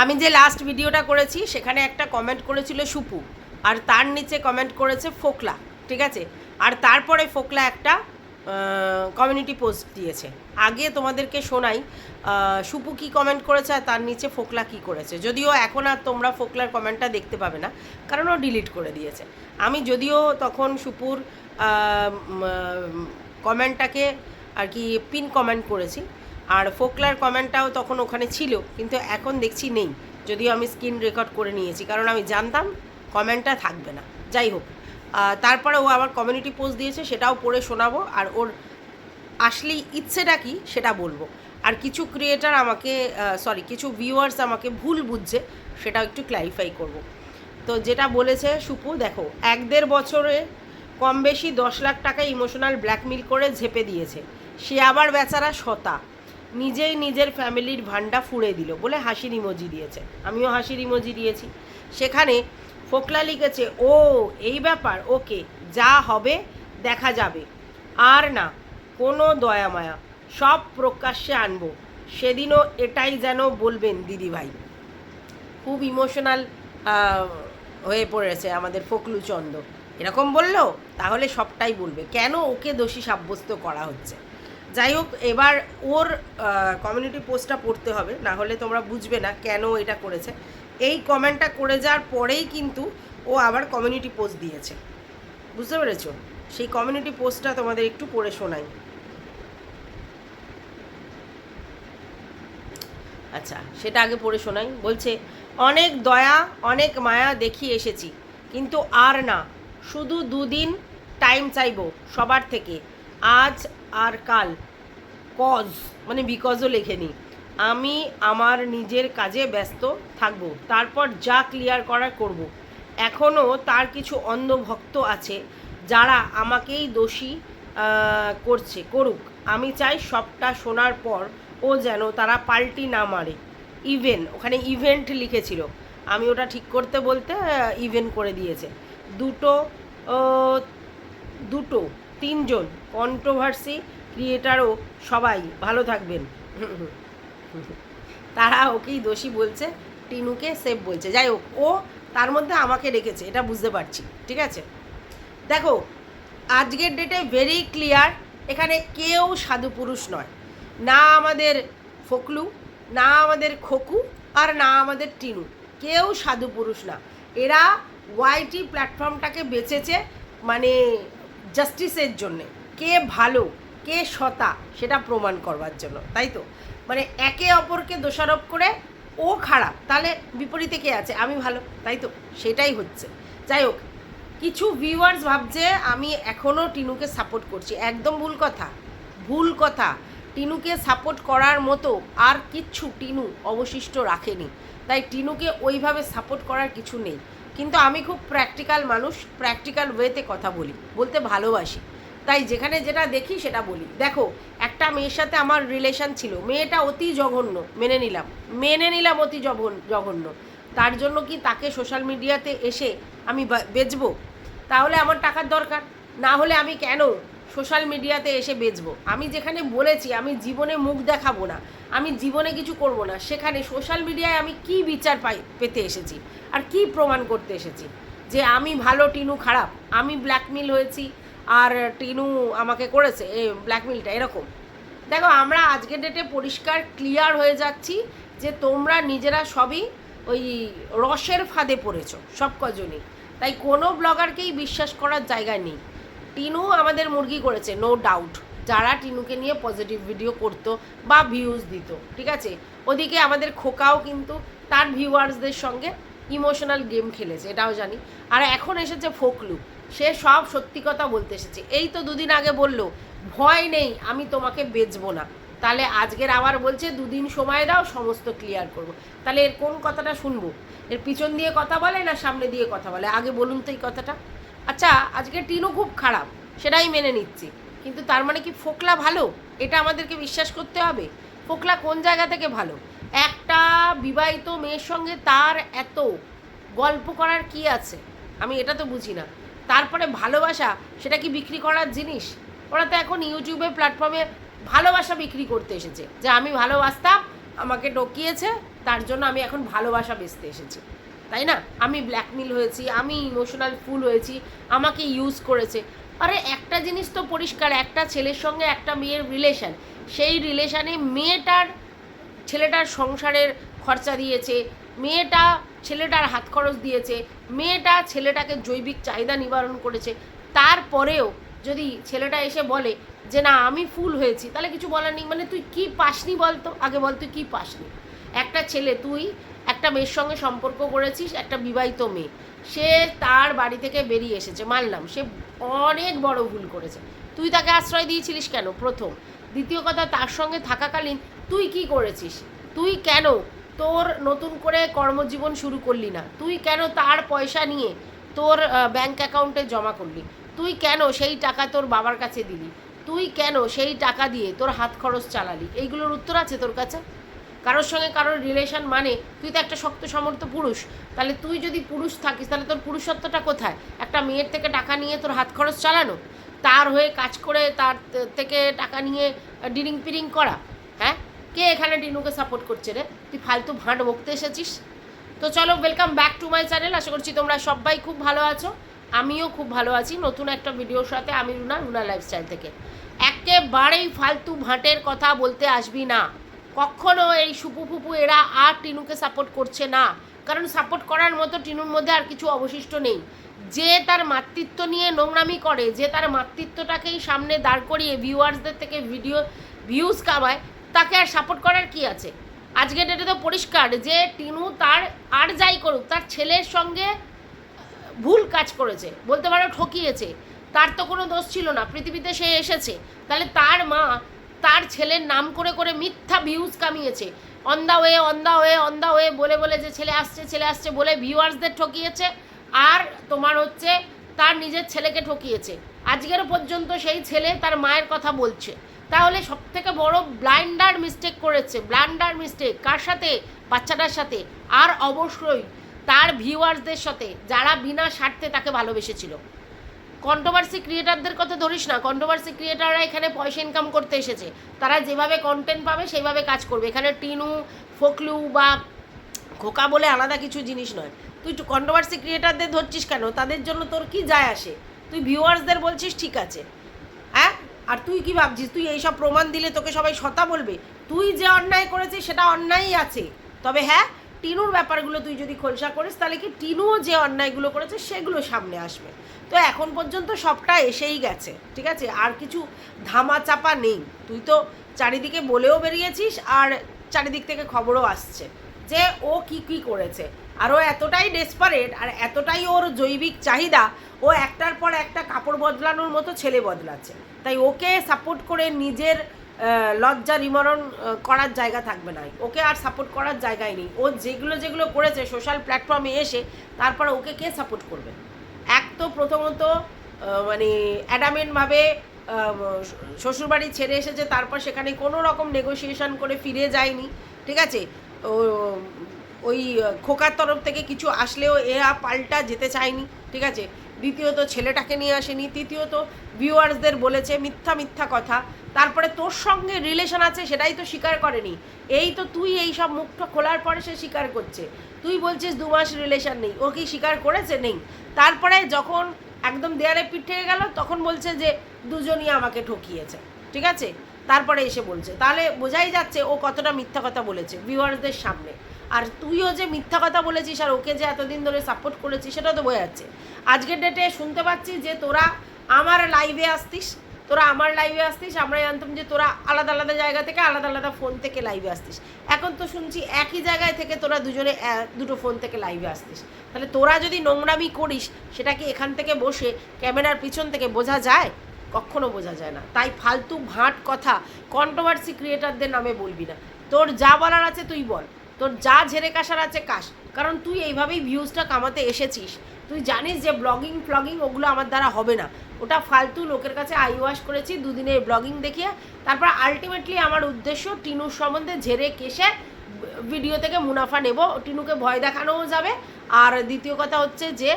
আমি যে লাস্ট ভিডিওটা করেছি, সেখানে একটা কমেন্ট করেছিল সুপু, আর তার নিচে কমেন্ট করেছে ফোকলা, ঠিক আছে? আর তারপরে ফোকলা একটা কমিউনিটি পোস্ট দিয়েছে। আগে তোমাদেরকে শোনাই সুপু কি কমেন্ট করেছে আর তার নিচে ফোকলা কি করেছে? যদিও এখন আর তোমরা ফোকলার কমেন্টটা দেখতে পাবে না, কারণ ও ডিলিট করে দিয়েছে। আমি যদিও তখন সুপুর কমেন্টটাকে আর কি পিন কমেন্ট করেছি আর ফোকলার কমেন্টটাও তখন ওখানে ছিল, কিন্তু এখন দেখছি নেই। যদিও আমি স্ক্রিন রেকর্ড করে নিয়েছি, কারণ আমি জানতাম কমেন্টটা থাকবে না। যাই হোক তারপরে ও আবার কমিউনিটি পোস্ট দিয়েছে, সেটাও পড়ে শোনাবো, আর ওর আসলেই ইচ্ছেটা কি সেটা বলব। আর কিছু ক্রিয়েটার আমাকে সরি কিছু ভিউয়ার্স আমাকে ভুল বুঝছে, সেটাও একটু ক্ল্যারিফাই করব। তো যেটা বলেছে সুপু, দেখো, এক দেড় বছরে কম বেশি দশ লাখ টাকা ইমোশনাল ব্ল্যাকমেল করে ঝেপে দিয়েছে। সে আবার বেচারা শতা নিজেই নিজের ফ্যামিলির ভান্ডা ফুঁড়ে দিল বলে হাসির ইমোজি দিয়েছে। আমিও হাসির ইমোজি দিয়েছি। সেখানে ফোকলা লিখেছে, ও, এই ব্যাপার, ওকে, যা হবে দেখা যাবে। আর না, কোনো দয়া মায়া, সব প্রকাশ্যে আনব। সেদিনও এটাই যেন বলবেন দিদিভাই। খুব ইমোশনাল হয়ে পড়েছে আমাদের ফকলু চন্দ। এরকম বলল, তাহলে সবটাই বলবে। কেন ওকে দোষী সাব্যস্ত করা হচ্ছে? যাই হোক এবার ওর কমিউনিটি পোস্টটা পড়তে হবে, না হলে তোমরা বুঝবে না কেন এটা করেছে। এই কমেন্টটা করে যাওয়ার পরেই কিন্তু ও আবার কমিউনিটি পোস্ট দিয়েছে। বুঝতে পেরেছ? সেই কমিউনিটি পোস্টটা তোমাদের একটু পড়ে শোনাই। আচ্ছা সেটা আগে পড়ে শোনাই। বলছে, অনেক দয়া, অনেক মায়া দেখিয়ে এসেছি, কিন্তু আর না। শুধু দুদিন টাইম চাইব সবার থেকে। আজ আর কাল কজ মানে বিকজও লেখেনি আমি আমার নিজের কাজে ব্যস্ত থাকব, তারপর যা ক্লিয়ার করার করব। এখনও তার কিছু অন্ধ ভক্ত আছে, যারা আমাকেই দোষী করছে, করুক। আমি চাই সবটা শোনার পর ও যেন তারা পাল্টি না মারে। ইভেন ওখানে ইভেন্ট লিখেছিল। আমি ওটা ঠিক করতে বলতে ইভেন্ট করে দিয়েছে। দুটো দুটো তিনজন কন্ট্রোভার্সি ক্রিয়েটারও সবাই। ভালো থাকবেন। তারা ওকেই দোষী বলছে, টিনুকে সেফ বলছে। যাই হোক, ও তার মধ্যে আমাকে রেখেছে, এটা বুঝতে পারছি, ঠিক আছে? দেখো, আজকের ডেটে ভেরি ক্লিয়ার এখানে কেউ সাধু পুরুষ নয়। না আমাদের ফকলু, না আমাদের খোকু, আর না আমাদের টিনু। কেউ সাধু পুরুষ না। এরা ওয়াইটি প্ল্যাটফর্মটাকে বেচেছে মানে জাস্টিসের জন্যে। কে ভালো, কে সতা, সেটা প্রমাণ করবার জন্য, তাই তো? মানে একে অপরকে দোষারোপ করে ও খারাপ, তাহলে বিপরীতে কে আছে? আমি ভালো, তাই তো? সেটাই হচ্ছে। যাই হোক, কিছু ভিউয়ার্স ভাবছে, আমি এখনও টিনুকে সাপোর্ট করছি। একদম ভুল কথা ভুল কথা। টিনুকে সাপোর্ট করার মতো আর কিচ্ছু টিনু অবশিষ্ট রাখেনি। তাই টিনুকে ওইভাবে সাপোর্ট করার কিছু নেই। কিন্তু আমি খুব প্র্যাকটিক্যাল মানুষ প্র্যাকটিক্যাল ওয়েতে কথা বলি, বলতে ভালোবাসি। তাই যেখানে যেটা দেখি সেটা বলি। দেখো, একটা মেয়ের সাথে আমার রিলেশন ছিল, মেয়েটা অতি জঘন্য, মেনে নিলাম। মেনে নিলাম অতি জঘন্য। তার জন্য কি তাকে সোশ্যাল মিডিয়াতে এসে আমি বেচবো? তাহলে আমার টাকার দরকার। না হলে আমি কেন সোশ্যাল মিডিয়াতে এসে বেচবো? আমি যেখানে বলেছি, আমি জীবনে মুখ দেখাবো না। আমি জীবনে কিছু করব না। সেখানে সোশ্যাল মিডিয়ায় আমি কি বিচার পাই, পেতে এসেছি আর কি প্রমাণ করতে এসেছি? যে আমি ভালো, টিনু খারাপ, আমি ব্ল্যাকমেল হয়েছি আর টিনু আমাকে করেছে, এই ব্ল্যাকমেলটা এরকম। দেখো, আমরা আজকের ডেটে পরিষ্কার ক্লিয়ার হয়ে যাচ্ছি যে তোমরা নিজেরা সবই ওই রসের ফাঁদে পড়েছো, সব কজনই। তাই কোনো ব্লগারকেই বিশ্বাস করার জায়গা নেই। টিনু আমাদের মুরগি করেছে নো ডাউট যারা টিনুকে নিয়ে পজিটিভ ভিডিও করতো বা ভিউজ দিত, ঠিক আছে? ওদিকে আমাদের খোকাও কিন্তু তার ভিউয়ার্সদের সঙ্গে ইমোশনাল গেম খেলেছে, এটাও জানি। আর এখন এসেছে ফোকলু, সে সব সত্যি কথা বলতে এসেছে। এই তো দুদিন আগে বলল, ভয় নেই, আমি তোমাকে বেচবো না। তাহলে আজকের আবার বলছে, দুদিন সময় দাও, সমস্ত ক্লিয়ার করব। তাহলে এর কোন কথাটা শুনব? এর পিছন দিয়ে কথা বলে না সামনে দিয়ে কথা বলে? আগে বলুন তো এই কথাটা। আচ্ছা আজকে টিনু খুব খারাপ, সেটাই মেনে নিচ্ছি। কিন্তু তার মানে কি ফোকলা ভালো? এটা আমাদেরকে বিশ্বাস করতে হবে। ফোকলা কোন জায়গা থেকে ভালো? একটা বিবাহিত মেয়ের সঙ্গে তার এত গল্প করার কি আছে? আমি এটা তো বুঝি না। তারপরে ভালোবাসা, সেটা কি বিক্রি করার জিনিস? ওরা তো এখন ইউটিউবে প্ল্যাটফর্মে ভালোবাসা বিক্রি করতে এসেছে। যে আমি ভালোবাসতাম, আমাকে ডকিয়েছে, তার জন্য আমি এখন ভালোবাসা বেচতে এসেছি। তাই না? আমি ব্ল্যাকমেল হয়েছি, আমি ইমোশনাল ফুল হয়েছি, আমাকে ইউজ করেছে। আরে একটা জিনিস তো পরিষ্কার, একটা ছেলের সঙ্গে একটা মেয়ের রিলেশন সেই রিলেশনে মেয়েটার, ছেলেটার সংসারের খরচা দিয়েছে, মেয়েটা ছেলেটার হাত খরচ দিয়েছে, মেয়েটা ছেলেটাকে জৈবিক চাহিদা নিবারণ করেছে। তারপরেও যদি ছেলেটা এসে বলে যে, না, আমি ফুল হয়েছি, তাহলে কিছু বলার নেই। মানে তুই কি পাসনি বলতো? আগে বল, তুই কী পাসনি? একটা ছেলে, তুই একটা মেয়ের সঙ্গে সম্পর্ক করেছিস, একটা বিবাহিত মেয়ে। সে তার বাড়ি থেকে বেরিয়ে এসেছে, মানলাম। সে অনেক বড় ভুল করেছে। তুই তাকে আশ্রয় দিয়েছিলিস কেন? প্রথম। দ্বিতীয় কথা, তার সঙ্গে থাকাকালীন তুই কি করেছিস? তুই কেন তোর নতুন করে কর্মজীবন শুরু করলি না? তুই কেন তার পয়সা নিয়ে তোর ব্যাংক অ্যাকাউন্টে জমা করলি? তুই কেন সেই টাকা তোর বাবার কাছে দিলি? তুই কেন সেই টাকা দিয়ে তোর হাত খরচ চালালি? এইগুলোর উত্তর আছে তোর কাছে? কারোর সঙ্গে কারোর রিলেশন মানে তুই তো একটা শক্ত সমর্থ পুরুষ। তাহলে তুই যদি পুরুষ থাকিস, তাহলে তোর পুরুষত্বটা কোথায়? একটা মেয়ের থেকে টাকা নিয়ে তোর হাত খরচ চালানো, তার হয়ে কাজ করে তার থেকে টাকা নিয়ে ডিরিং পিরিং করা হ্যাঁ? কে এখানে ডিনুকে সাপোর্ট করছে রে? তুই ফালতু ভাঁট বকতে এসেছিস? তো চলো welcome back to my channel আশা করছি তোমরা সবাই খুব ভালো আছো। আমিও খুব ভালো আছি নতুন একটা ভিডিওর সাথে, আমি রুনা রুনা লাইফস্টাইল থেকে। একেবারেই ফালতু ভাঁটের কথা বলতে আসবি না। কখনো এই সুপু ফুপু এরা আর টিনুকে সাপোর্ট করছে না। কারণ সাপোর্ট করার মতো টিনুর মধ্যে আর কিছু অবশিষ্ট নেই। যে তার মাতৃত্ব নিয়ে নোংরামি করে, যে তার মাতৃত্বটাকেই সামনে দাঁড় করিয়ে ভিউয়ার্সদের থেকে ভিডিও ভিউজ কামায়, তাকে আর সাপোর্ট করার কি আছে? আজকে ডেটে তো পরিষ্কার যে টিনু তার আর যাই করুক, তার ছেলের সঙ্গে ভুল কাজ করেছে, বলতে পারো ঠকিয়েছে, তার তো কোনো দোষ ছিল না, পৃথিবীতে সে এসেছে। তাহলে তার মা তার ছেলের নাম করে করে মিথ্যা views কামিয়েছে। On the way on the way on the way বলে বলে যে ছেলে আসছে ছেলে আসছে বলে ভিউয়ার্সদের ঠকিয়েছে আর তোমার হচ্ছে তার নিজের ছেলেকে ঠকিয়েছে। আজকের পর্যন্ত সেই ছেলে তার মায়ের কথা বলছে। তাহলে সব থেকে বড় ব্লাইন্ডার মিস্টেক করেছে। ব্লান্ডার মিস্টেক কার সাথে? বাচ্চাটার সাথে। আর অবশ্যই তার ভিউয়ার্সদের সাথে, যারা বিনা স্বার্থে তাকে ভালোবেসেছিল। কন্ট্রোভার্সি ক্রিয়েটারদের কথা ধরিস না। কন্ট্রোভার্সি ক্রিয়েটাররা এখানে পয়সা ইনকাম করতে এসেছে। তারা যেভাবে কন্টেন্ট পাবে সেইভাবে কাজ করবে। এখানে টিনু, ফোকলু বা খোকা বলে আলাদা কিছু জিনিস নয়। তুই কন্ট্রোভার্সি ক্রিয়েটারদের ধরছিস কেন? তাদের জন্য তোর কি যায় আসে? তুই ভিউয়ার্সদের বলছিস, ঠিক আছে। হ্যাঁ? আর তুই কি ভাবছিস? তুই এইসব প্রমাণ দিলে তোকে সবাই সতা বলবে? তুই যে অন্যায় করেছিস, সেটা অন্যায়ই আছে। তবে হ্যাঁ টিনুর ব্যাপারগুলো তুই যদি খোলসা করিস, তাহলে কি টিনুও যে অন্যায়গুলো করেছে, সেগুলো সামনে আসবে। তো এখন পর্যন্ত সবটা এসেই গেছে, ঠিক আছে? আর কিছু ধামা চাপা নেই। তুই তো চারিদিকে বলেও বেরিয়েছিস আর চারিদিক থেকে খবরও আসছে যে ও কি কি করেছে। আর ও এতটাই ডেসপারেট আর এতটাই ওর জৈবিক চাহিদা, ও একটার পর একটা কাপড় বদলানোর মতো ছেলে বদলাচ্ছে। তাই ওকে সাপোর্ট করে নিজের লজ্জা নিবারণ করার জায়গা থাকবে না। ওকে আর সাপোর্ট করার জায়গায় নেই। ও যেগুলো যেগুলো করেছে সোশ্যাল প্ল্যাটফর্মে এসে তারপর ওকে কে সাপোর্ট করবে? এক তো প্রথমত মানে অ্যাডামেন্টভাবে শ্বশুরবাড়ি ছেড়ে এসেছে, তারপর সেখানে কোনো রকম নেগোসিয়েশন করে ফিরে যায়নি, ঠিক আছে? ও, ওই খোকার তরফ থেকে কিছু আসলেও এরা পাল্টা যেতে চায়নি, ঠিক আছে? দ্বিতীয়ত ছেলেটাকে নিয়ে আসেনি, তৃতীয়ত ভিউয়ার্সদের বলেছে মিথ্যা মিথ্যা কথা। তারপরে তোর সঙ্গে রিলেশন আছে সেটাই তো স্বীকার করেনি। এই তো তুই এই সব মুখটা খোলার পরে সে স্বীকার করছে। তুই বলছিস দু মাস রিলেশন নেই, ও কি স্বীকার করেছে? নেই। তারপরে যখন একদম দেয়ালে পিঠ গেল, তখন বলছে যে দুজনই আমাকে ঠকিয়েছে। ঠিক আছে? তারপরে এসে বলছে। তাহলে বোঝাই যাচ্ছে ও কতটা মিথ্যা কথা বলেছে ভিউয়ার্সদের সামনে। আর তুইও যে মিথ্যা কথা বলেছিস আর ওকে যে এতদিন ধরে সাপোর্ট করেছিস সেটা তো বোঝা যাচ্ছে। আজকের ডেটে শুনতে পাচ্ছি যে তোরা আমার লাইভে আসতিস, তোরা আমার লাইভে আসতিস আমরা জানতাম যে তোরা আলাদা আলাদা জায়গা থেকে আলাদা আলাদা ফোন থেকে লাইভে আসতিস। এখন তো শুনছি একই জায়গায় থেকে তোরা দুজনে দুটো ফোন থেকে লাইভে আসতিস। তাহলে তোরা যদি নোংরামি করিস, সেটা কি এখান থেকে বসে ক্যামেরার পিছন থেকে বোঝা যায়? কখনো বোঝা যায় না। তাই ফালতু ভাঁট কথা কন্ট্রোভার্সি ক্রিয়েটারদের নামে বলবি না। তোর যা বলার আছে তুই বল। তোর যা ঝেড়ে কাশার আছে কাশ। কারণ তুই এইভাবেই ভিউজটা কামাতে এসেছিস। তুই জানিস যে ব্লগিং ফ্লগিং ওগুলো আমার দ্বারা হবে না। ওটা ফালতু লোকের কাছে আই ওয়াশ করেছি দুদিনের ব্লগিং দেখিয়ে। তারপর আলটিমেটলি আমার উদ্দেশ্য টিনুর সম্বন্ধে ঝেড়ে কেসে ভিডিও থেকে মুনাফা নেব। টিনুকে ভয় দেখানোও যাবে। আর দ্বিতীয় কথা হচ্ছে যে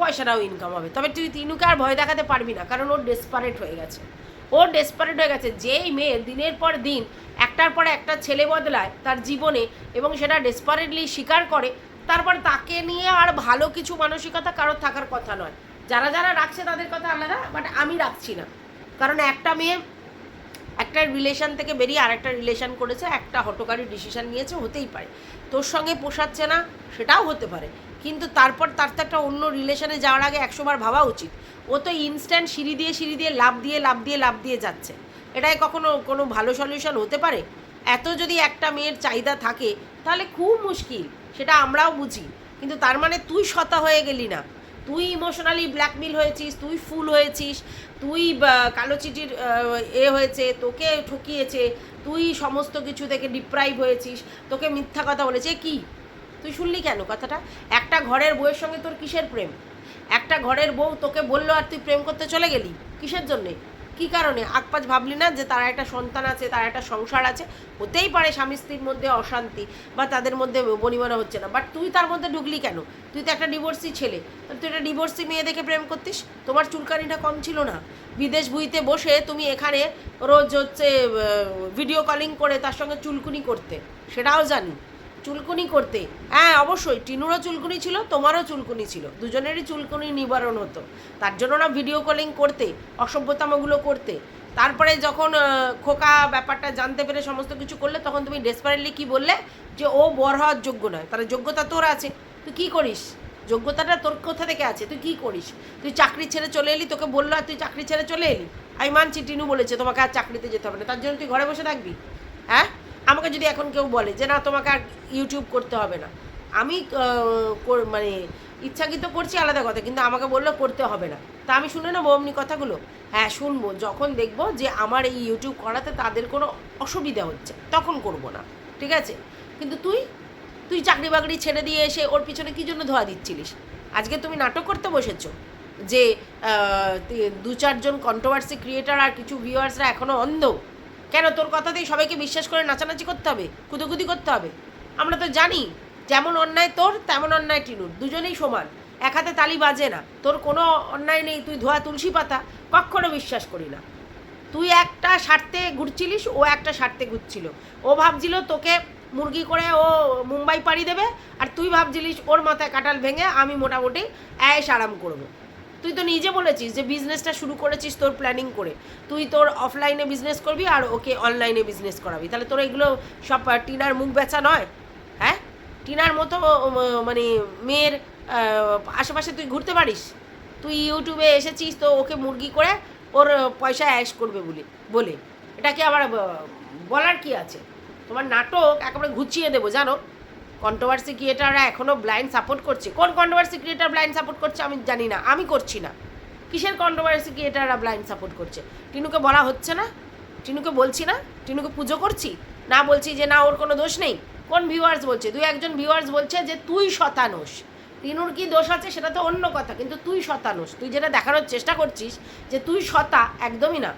পয়সাটাও ইনকাম হবে। তবে তুই টিনুকে আর ভয় দেখাতে পারবি না, কারণ ওর ডেসপারেট হয়ে গেছে। ও ডেসপারেট হয়ে গেছে। যেই মেয়ে দিনের পর দিন, একটার পর একটা ছেলে বদলায় তার জীবনে এবং সেটা ডেসপারেটলি স্বীকার করে, তারপর তাকে নিয়ে আর ভালো কিছু মানসিকতা কারোর থাকার কথা নয়। যারা যারা রাখছে তাদের কথা আলাদা বাট আমি রাখছি না। কারণ একটা মেয়ে একটা রিলেশন থেকে বেরিয়ে আরেকটা রিলেশন করেছে, একটা হটকারী ডিসিশন নিয়েছে, হতেই পারে। তোর সঙ্গে পোষাচ্ছে না, সেটাও হতে পারে। কিন্তু তারপর তার তো একটা অন্য রিলেশনে যাওয়ার আগে একশোবার ভাবা উচিত। ও তো ইনস্ট্যান্ট সিঁড়ি দিয়ে সিঁড়ি দিয়ে লাভ দিয়ে লাভ দিয়ে লাভ দিয়ে যাচ্ছে। এটাই কখনো কোনো ভালো সলিউশন হতে পারে? এত যদি একটা মেয়ের চাহিদা থাকে, তাহলে খুব মুশকিল। সেটা আমরাও বুঝি। কিন্তু তার মানে তুই শতা হয়ে গেলি না। তুই ইমোশনালি ব্ল্যাকমেল হয়েছিস, তুই ফুল হয়েছিস, তুই কালো চিঠির এ হয়েছে, তোকে ঠকিয়েছে, তুই সমস্ত কিছু থেকে ডিপ্রাইভ হয়েছিস, তোকে মিথ্যা কথা বলেছে। কি? তুই শুনলি কেন কথাটা? একটা ঘরের বউয়ের সঙ্গে তোর কিসের প্রেম? একটা ঘরের বউ তোকে বলল আর তুই প্রেম করতে চলে গেলি? কিসের জন্যে? কি কারণে? আকপাজ ভাবলি না যে তার একটা সন্তান আছে, তার একটা সংসার আছে? হতেই পারে স্বামী স্ত্রীর মধ্যে অশান্তি বা তাদের মধ্যে বনিবনা হচ্ছে না। বাট তুই তার মধ্যে ঢুকলি কেন? তুই তো একটা ডিভোর্সি ছেলে। তুই একটা ডিভোর্সি মেয়ে দেখে প্রেম করতিস? তোমার চুলকানিটা কম ছিল না? বিদেশ ভুইতে বসে তুমি এখানে রোজ হচ্ছে ভিডিও কলিং করে তার সঙ্গে চুলকুনি করতে। সেটাও জানি। চুলকুনি করতে। হ্যাঁ অবশ্যই, টিনুরও চুলকুনি ছিল, তোমারও চুলকুনি ছিল। দুজনেরই চুলকুনি নিবারণ হতো। তার জন্য না ভিডিও কলিং করতে, অসভ্যতামগুলো করতে। তারপরে যখন খোকা ব্যাপারটা জানতে পেরে সমস্ত কিছু করলে, তখন তুমি ডেসপারেটলি কি বললে? যে ও বড় হওয়ার যোগ্য নয়। তাহলে যোগ্যতা তোর আছে। তুই কি করিস? যোগ্যতাটা তোর কোথা থেকে আছে? তুই কি করিস? তুই চাকরি ছেড়ে চলে এলি, তোকে বলল আর তুই চাকরি ছেড়ে চলে এলি? আমি মানছি, টিনু বলেছে, তোমাকে আর চাকরিতে যেতে হবে না। তার জন্য তুই ঘরে বসে থাকবি? হ্যাঁ? আমাকে যদি এখন কেউ বলে যে, না, তোমাকে আর ইউটিউব করতে হবে না। আমি মানে ইচ্ছাকৃত করছি আলাদা কথা, কিন্তু আমাকে বলল করতে হবে না। তা আমি শুনে নেব অমনি কথাগুলো। হ্যাঁ শুনব। যখন দেখব যে আমার এই ইউটিউব করাতে তাদের কোনো অসুবিধা হচ্ছে, তখন করব না। ঠিক আছে? কিন্তু তুই তুই চাকরি বাকরি ছেড়ে দিয়ে এসে ওর পিছনে কী জন্য ধোয়া দিচ্ছিলিস? আজকে তুমি নাটক করতে বসেছো যে দু চারজন কন্ট্রোভার্সি ক্রিয়েটার আর কিছু ভিউয়ার্সরা এখনও অন্ধ। কেন তোর কথাতেই সবাইকে বিশ্বাস করে নাচানাচি করতে হবে? কুদুকুদি করতে হবে? আমরা তো জানি, যেমন অন্যায় তোর, তেমন অন্যায় টিনুর। দুজনেই সমান। এক হাতে তালি বাজে না। তোর কোনো অন্যায় নেই, তুই ধোয়া তুলসী পাতা। কখনো বিশ্বাস করি না। তুই একটা স্বার্থে ঘুরছিলিস, ও একটা স্বার্থে ঘুরছিল। ও ভাবছিল তোকে মুরগি করে ও মুম্বাই পাড়ি দেবে, আর তুই ভাবছিলিস ওর মাথায় কাটাল ভেঙে আমি মোটামুটি অ্যাশ আরাম করব। তুই তো নিজে বলেছিস যে বিজনেসটা শুরু করেছিস তোর প্ল্যানিং করে। তুই তোর অফলাইনে বিজনেস করবি আর ওকে অনলাইনে বিজনেস করাবি। তাহলে তোর এগুলো সব টিনার মুখ বেচা নয়? হ্যাঁ? টিনার মতো মানে মেয়ের আশেপাশে তুই ঘুরতে পারিস? তুই ইউটিউবে এসেছিস তো ওকে মুরগি করে ওর পয়সা অ্যাশ করবে বলে বলে। এটাকে আবার বলার কি আছে? তোমার নাটক একেবারে ঘুচিয়ে দেবো, জানো? কন্ট্রোভার্সি ক্রিয়েটাররা এখনও ব্লাইন্ড সাপোর্ট করছে। কোন কন্ট্রোভার্সি ক্রিয়েটার ব্লাইন্ড সাপোর্ট করছে আমি জানি না, আমি করছি না। কিসের কন্ট্রোভার্সি ক্রিয়েটাররা ব্লাইন্ড সাপোর্ট করছে? টিনুকে বলা হচ্ছে না? টিনুকে বলছি না? টিনুকে পুজো করছি? না বলছি যে না, ওর কোনো দোষ নেই? কোন ভিউয়ার্স বলছে? দুই একজন ভিউয়ার্স বলছে যে, তুই শতানুষ। টিনুর কি দোষ আছে সেটা তো অন্য কথা, কিন্তু তুই শতানুষ। তুই যেটা দেখানোর চেষ্টা করছিস যে, তুই শতা একদমই না।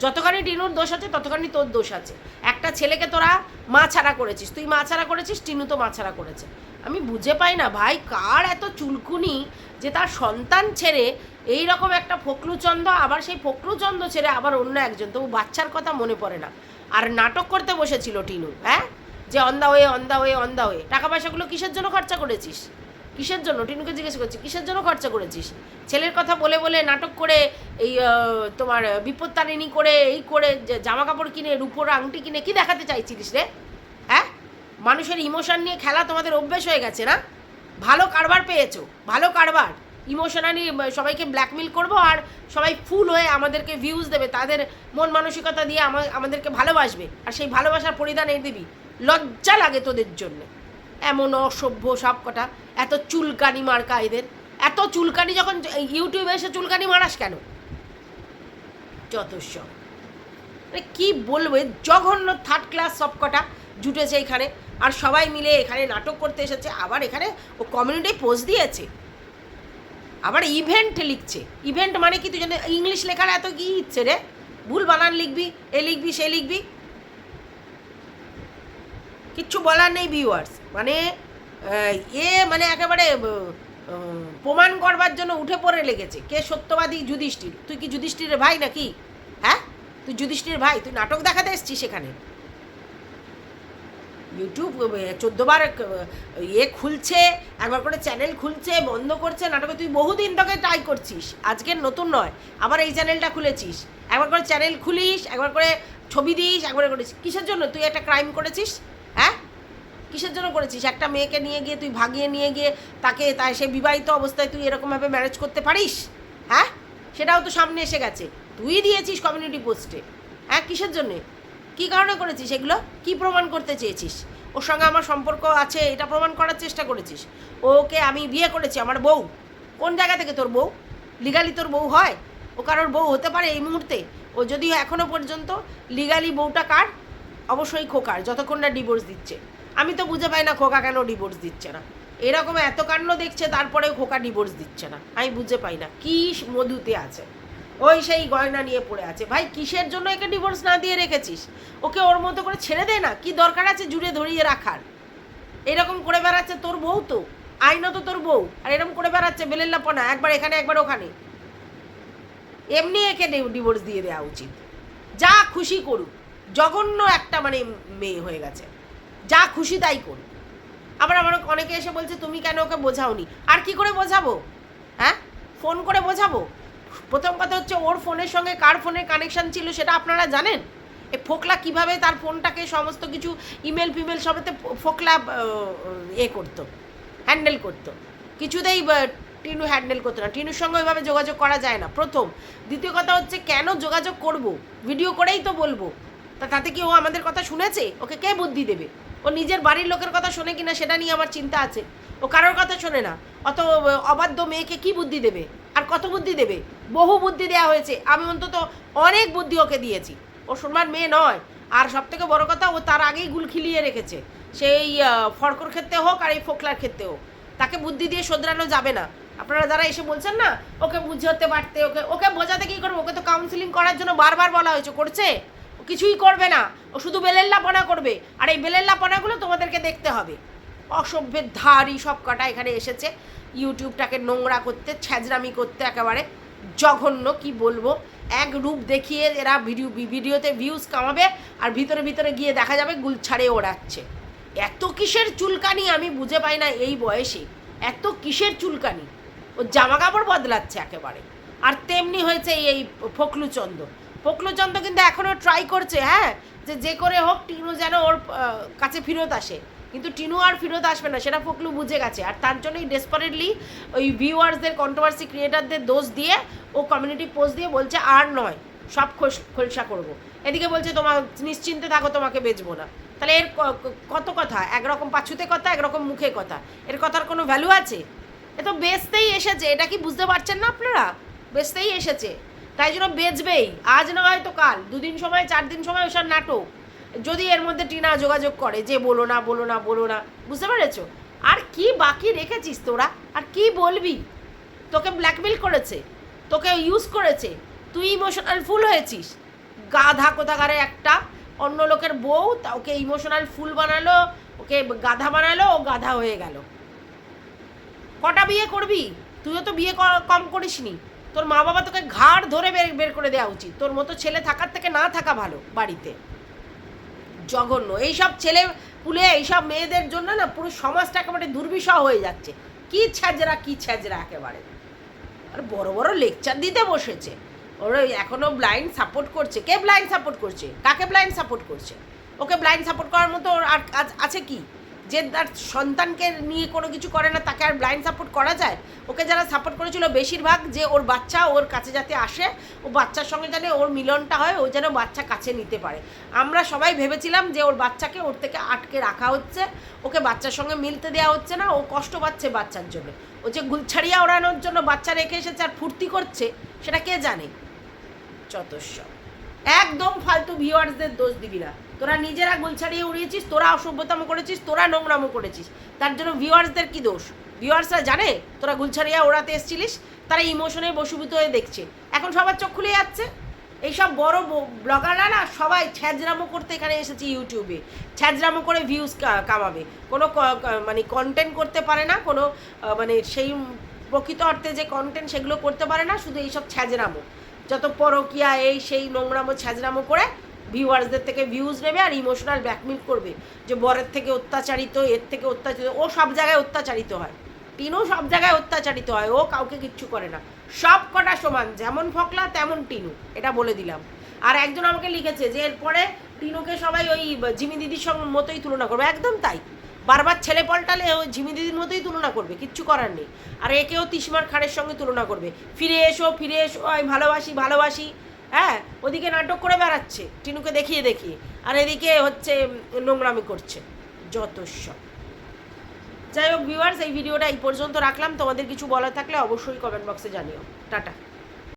যতখানি টিনুর দোষ আছে, ততখানি তোর দোষ আছে। একটা ছেলেকে তোরা মা ছাড়া করেছিস। তুই মা ছাড়া করেছিস, টিনু তো মা ছাড়া করেছে। আমি বুঝে পাই না, ভাই, কার এত চুলকুনি যে তার সন্তান ছেড়ে এই রকম একটা ফকলুচন্দ, আবার সেই ফকলুচন্দ ছেড়ে আবার অন্য একজন। তবু বাচ্চার কথা মনে পড়ে না। আর নাটক করতে বসেছিল টিনু হ্যাঁ? যে অন্দা হয়ে অন্দা হয়ে অন্দা হয়ে। টাকা পয়সাগুলো কিসের জন্য খরচা করেছিস? কিসের জন্য? টিনুকে জিজ্ঞেস করছি, কিসের জন্য খরচা করেছিস? ছেলের কথা বলে বলে নাটক করে এই তোমার বিপত্তারিণী করে এই করে জামা কাপড় কিনে, রুপোর আংটি কিনে কি দেখাতে চাইছিলিস রে? হ্যাঁ? মানুষের ইমোশন নিয়ে খেলা তোমাদের অভ্যেস হয়ে গেছে না? ভালো কারবার পেয়েছ, ভালো কারবার। ইমোশনালি সবাইকে ব্ল্যাকমেল করব আর সবাই ফুল হয়ে আমাদেরকে ভিউজ দেবে, তাদের মন মানসিকতা দিয়ে আমাদেরকে ভালোবাসবে। আর সেই ভালোবাসার পরিধান এই দিবি। লজ্জা লাগে তোদের জন্য। এমন অসভ্য সব কটা এত চুলকানি মার্কা এদের এত চুলকানি যখন ইউটিউবে এসে চুলকানি মারাস কেন? সব মানে কি বলব জঘন্য থার্ড ক্লাস সব কটা জুটেছে এখানে। আর সবাই মিলে এখানে নাটক করতে এসেছে, আবার এখানে ও কমিউনিটি পোস্ট দিয়েছে। আবার ইভেন্ট লিখছে। ইভেন্ট মানে কি তুই জানি ইংলিশ লেখার এত কি ইচ্ছে রে? ভুল বানান লিখবি, এ লিখবি, সে লিখবি। কিচ্ছু বলার নেই ভিউয়ার্স মানে এ মানে একেবারে প্রমাণ করবার জন্য উঠে পড়ে লেগেছে। কে সত্যবাদী যুধিষ্ঠির? তুই কি যুধিষ্ঠিরের ভাই নাকি? হ্যাঁ? তুই যুধিষ্ঠির ভাই? তুই নাটক দেখাতে এসছিস সেখানে ইউটিউব চোদ্দবার ইয়ে খুলছে, একবার করে চ্যানেল খুলছে, বন্ধ করছে, নাটকে তুই বহুদিন তোকে ট্রাই করছিস। আজকের নতুন নয়, আবার এই চ্যানেলটা খুলেছিস। একবার করে চ্যানেল খুলিস, একবার করে ছবি দিস, একবার করিস। কিসের জন্য? তুই একটা ক্রাইম করেছিস? হ্যাঁ? কিসের জন্য করেছিস? একটা মেয়েকে নিয়ে গিয়ে, তুই ভাগিয়ে নিয়ে গিয়ে, তাকে তাই সে বিবাহিত অবস্থায় তুই এরকমভাবে ম্যারেজ করতে পারিস? হ্যাঁ? সেটাও তো সামনে এসে গেছে। তুই দিয়েছিস কমিউনিটি পোস্টে হ্যাঁ কিসের জন্যে? কী কারণে করেছিস এগুলো? কি প্রমাণ করতে চেয়েছিস? ওর সঙ্গে আমার সম্পর্ক আছে, এটা প্রমাণ করার চেষ্টা করেছিস। ওকে আমি বিয়ে করেছি, আমার বউ। কোন জায়গা থেকে তোর বউ? লিগালি তোর বউ হয়? ও কারোর বউ হতে পারে এই মুহূর্তে? ও যদি এখনও পর্যন্ত লিগালি বউটা কার? অবশ্যই খোকার, যতক্ষণ না ডিভোর্স দিচ্ছে। আমি তো বুঝে পাই না খোকা কেন ডিভোর্স দিচ্ছে না। এরকম এত কাণ্ড দেখছে তারপরে খোকা ডিভোর্স দিচ্ছে না। আমি বুঝে পাই না, কি মধুতে আছে। ওই সেই গয়না নিয়ে পড়ে আছে। ভাই, কিসের জন্য একে ডিভোর্স না দিয়ে রেখেছিস? ওকে ওর মতো করে ছেড়ে দে না। কি দরকার আছে জুড়ে ধরিয়ে রাখার? এরকম করে বেড়াচ্ছে তোর বউ তো। আইনত তোর বউ। আর এরকম করে বেড়াচ্ছে বেলেল্লাপনা। একবার এখানে, একবার ওখানে। এমনি একে ডিভোর্স দিয়ে দেওয়া উচিত। যা খুশি করুক। জঘন্য একটা মানে মেয়ে হয়ে গেছে। যা খুশি তাই করুক আবার আমার অনেকে এসে বলছে, তুমি কেন ওকে বোঝাওনি? আর কি করে বোঝাবো? হ্যাঁ? ফোন করে বোঝাবো? প্রথম কথা হচ্ছে, ওর ফোনের সঙ্গে কার ফোনের কানেকশান ছিল সেটা আপনারা জানেন? এ ফোকলা কীভাবে তার ফোনটাকে সমস্ত কিছু ইমেল ফিমেল সবেতে ফোকলা এ করতো হ্যান্ডেল করতো। কিছুতেই টিনু হ্যান্ডেল করতো না। টিনুর সঙ্গে ওইভাবে যোগাযোগ করা যায় না। প্রথম। দ্বিতীয় কথা হচ্ছে, কেন যোগাযোগ করব? ভিডিও করেই তো বলব। তা তাতে কি ও আমাদের কথা শুনেছে? ওকে কে বুদ্ধি দেবে? ও নিজের বাড়ির লোকের কথা শোনে কিনা সেটা নিয়ে আমার চিন্তা আছে। ও কারোর কথা শোনে না। অত অবাধ্য মেয়েকে কি বুদ্ধি দেবে? আর কত বুদ্ধি দেবে? বহু বুদ্ধি দেওয়া হয়েছে। আমি অন্তত অনেক বুদ্ধি ওকে দিয়েছি। ও সম্মান মেয়ে নয়। আর সব থেকে বড় কথা, ও তার আগেই গুল খিলিয়ে রেখেছে। সেই ফড়কর ক্ষেত্রে হোক আর এই ফোকলার ক্ষেত্রে হোক। তাকে বুদ্ধি দিয়ে শোধরানো যাবে না। আপনারা যারা এসে বলছেন না, ওকে বুঝতে পারতে, ওকে ওকে বোঝাতে কী করব? ওকে তো কাউন্সিলিং করার জন্য বারবার বলা হয়েছে। করছে? কিছুই করবে না। ও শুধু বেলেল্লাপনা করবে। আর এই বেলেল্লাপনাগুলো তোমাদেরকে দেখতে হবে। অসভ্যের ধারই সব কটা এখানে এসেছে। ইউটিউবটাকে নোংরা করতে, ছ্যাজরামি করতে একেবারে। জঘন্য, কি বলব? এক রূপ দেখিয়ে এরা ভিডিও, ভিডিওতে ভিউজ কামাবে আর ভিতরে ভিতরে গিয়ে দেখা যাবে গুল ছাড়ে ওড়াচ্ছে। এত কিসের চুলকানি আমি বুঝে পাই না এই বয়সে। এত কিসের চুলকানি? ও জামা কাপড় বদলাচ্ছে একেবারে। আর তেমনি হয়েছে এই- এই ফকলুচন্দ ফকলুচন্দ কিন্তু এখনও ট্রাই করছে হ্যাঁ? যে যে করে হোক, টিনু যেন ওর কাছে ফেরত আসে। কিন্তু টিনু আর ফেরত আসবে না, সেটা ফকলু বুঝে গেছে। আর তার জন্যই ডেসপারেটলি ওই ভিউয়ার্সদের কন্ট্রোভার্সি ক্রিয়েটারদের দোষ দিয়ে ও কমিউনিটি পোস্ট দিয়ে বলছে, আর নয়, সব খোলসা করব। এদিকে বলছে তোমার নিশ্চিন্তে থাকো, তোমাকে বেচবো না। তাহলে এর কত কথা? একরকম পাছুতে কথা, একরকম মুখে কথা। এর কথার কোনো ভ্যালু আছে? এ তো বেচতেই এসেছে, এটা কি বুঝতে পারছেন না আপনারা? বেচতেই এসেছে। তাই জন্য বেচবেই। আজ না হয়তো কাল। দুদিন সময়, চার দিন সময় ওসব নাটক। যদি এর মধ্যে টিনা যোগাযোগ করে যে বলো না বলো না বলো না, বুঝতে পেরেছ? আর কি বাকি রেখেছিস তোরা? আর কি বলবি? তোকে ব্ল্যাকমেল করেছে, তোকে ইউজ করেছে, তুই ইমোশনাল ফুল হয়েছিস। গাধা কোথাকারে একটা অন্য লোকের বউ ওকে ইমোশনাল ফুল বানালো, ওকে গাধা বানালো, ও গাধা হয়ে গেল। কটা বিয়ে করবি? তুইও তো বিয়ে কম করিসনি। তোর মা বাবা তোকে ঘাড় ধরে বের বের করে দেওয়া উচিত। তোর মতো ছেলে থাকার থেকে না থাকা ভালো বাড়িতে। জঘন্য। এইসব ছেলে পুলে, এইসব মেয়েদের জন্য না পুরো সমাজটা একেবারে দুর্বিষহ হয়ে যাচ্ছে। কি ছ্যাজরা কি ছ্যাজরা একেবারে। আর বড় বড় লেকচার দিতে বসেছে। ওর ওই এখনও ব্লাইন্ড সাপোর্ট করছে। কে ব্লাইন্ড সাপোর্ট করছে? কাকে ব্লাইন্ড সাপোর্ট করছে? ওকে ব্লাইন্ড সাপোর্ট করার মতো ওর আর আছে কি? যে তার সন্তানকে নিয়ে কোনো কিছু করে না, তাকে আর ব্লাইন্ড সাপোর্ট করা যায়? ওকে যারা সাপোর্ট করেছিল বেশিরভাগ যে ওর বাচ্চা ওর কাছে যাতে আসে, ও বাচ্চার সঙ্গে যেন ওর মিলনটা হয়, ও যেন বাচ্চা কাছে নিতে পারে। আমরা সবাই ভেবেছিলাম যে ওর বাচ্চাকে ওর থেকে আটকে রাখা হচ্ছে, ওকে বাচ্চার সঙ্গে মিলতে দেওয়া হচ্ছে না, ও কষ্ট পাচ্ছে বাচ্চার জন্য। ও যে গুলছাড়িয়া ওড়ানোর জন্য বাচ্চা রেখে এসেছে আর ফুর্তি করছে, সেটা কে জানে? চতস্ব একদম ফালতু ভিউয়ার্সদের দোষ দিবি না। তোরা নিজেরা গুল ছাড়িয়ে উড়িয়েছিস, তোরা অসভ্যতাম করেছিস, তোরা নোংরামো করেছিস। তার জন্য ভিউয়ার্সদের কি দোষ? ভিউয়ার্সরা জানে? তোরা গুলছাড়িয়া ওড়াতে এসেছিলিস, তারা ইমোশনে বসুভূত হয়ে দেখছে। এখন সবার চোখ খুলে যাচ্ছে। এইসব বড় ব্লগাররা না, সবাই ছ্যাজরামো করতে এখানে এসেছে ইউটিউবে ছ্যাজরামো করে ভিউজ কামাবে। কোনো মানে কন্টেন্ট করতে পারে না, কোনো মানে সেই প্রকৃত অর্থে যে কন্টেন্ট সেগুলো করতে পারে না, শুধু এইসব ছ্যাজরামো যত পরকিয়া, এই সেই নোংরামো ছ্যাজরামো করে ভিউয়ার্সদের থেকে ভিউজ নেবে আর ইমোশনাল ব্ল্যাকমেল করবে যে বরের থেকে অত্যাচারিত, এর থেকে অত্যাচারিত, ও সব জায়গায় অত্যাচারিত হয়। টিনও সব জায়গায় অত্যাচারিত হয়, ও কাউকে কিচ্ছু করে না। সব কটা সমান, যেমন ফকলা, তেমন টিনু, এটা বলে দিলাম। আর একজন আমাকে লিখেছে যে এরপরে টিনুকে সবাই ওই জিমি দিদির সঙ্গে মতোই তুলনা করবে, একদম তাই। বারবার ছেলে পল্টালে ওই ঝিমি দিদির মতোই তুলনা করবে, কিচ্ছু করার নেই। আর একেও তিসমার খাড়ের সঙ্গে তুলনা করবে। ফিরে এসো ফিরে এসো আমি ভালোবাসি ভালোবাসি হ্যাঁ? ওদিকে নাটক করে বেড়াচ্ছে, টিনুকে দেখিয়ে দেখিয়ে। আর এদিকে হচ্ছে নোংরামি করছে, যত সব। যাই হোক ভিউয়ার্স এই ভিডিওটা এই পর্যন্ত রাখলাম। তোমাদের কিছু বলার থাকলে অবশ্যই কমেন্ট বক্সে জানিও। টাটা।